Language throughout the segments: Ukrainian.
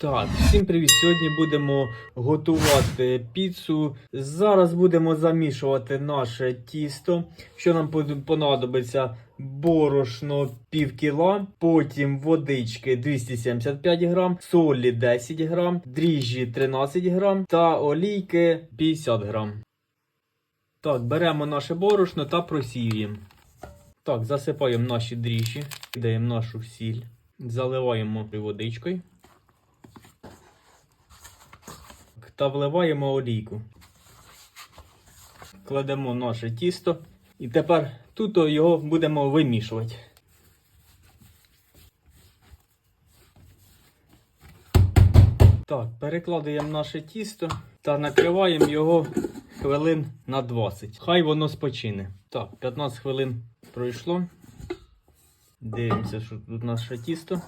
Так, всім привіт! Сьогодні будемо готувати піцу. Зараз будемо замішувати наше тісто. Що нам понадобиться? Борошно пів кіла, потім водички 275 грам, солі 10 грам, дріжджі 13 грам та олійки 50 грам. Так, беремо наше борошно та просіюємо. Так, засипаємо наші дріжджі, кидаємо нашу сіль, заливаємо водичкою та вливаємо олійку. Кладемо наше тісто і тепер тут його будемо вимішувати. Так, перекладаємо наше тісто та накриваємо його хвилин на 20. Хай воно спочине. Так, 15 хвилин пройшло. Дивимося, що тут наше тісто.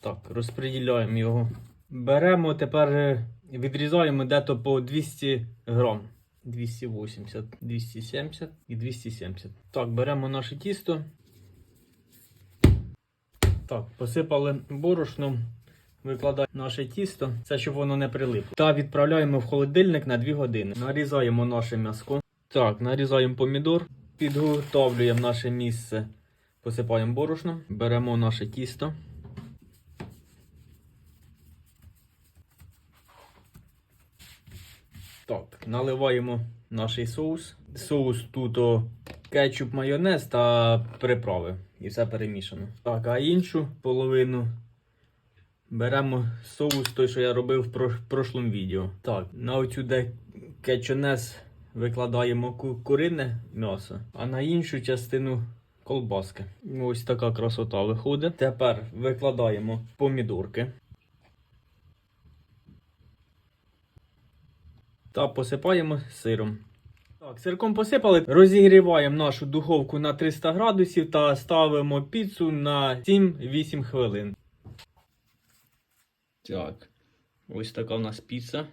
Так, розподіляємо його. Беремо тепер, е, відрізаємо дето по 200 грам. 280, 270 і 270. Так, беремо наше тісто. Так, посипали борошном. Викладаємо наше тісто, це щоб воно не прилипло. Та відправляємо в холодильник на 2 години. Нарізаємо наше м'яско. Так, нарізаємо помідор, підготовлюємо наше місце, посипаємо борошном, беремо наше тісто. Так, наливаємо наш соус. Соус тут о, кетчуп, майонез та приправи. І все перемішано. Так, а іншу половину беремо соус, той, що я робив в прош- прошлому відео. Так, на оцю де кетчунес викладаємо ку- курине м'ясо, а на іншу частину колбаски. Ось така красота виходить. Тепер викладаємо помідорки. Та посипаємо сиром. Так, сирком посипали, розігріваємо нашу духовку на 300 градусів та ставимо піцу на 7-8 хвилин. Так, ось така в нас піца.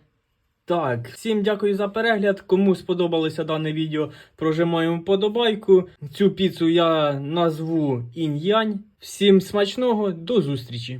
Так, всім дякую за перегляд. Кому сподобалося дане відео, прожимаємо вподобайку. Цю піцу я назву інь-янь. Всім смачного, до зустрічі!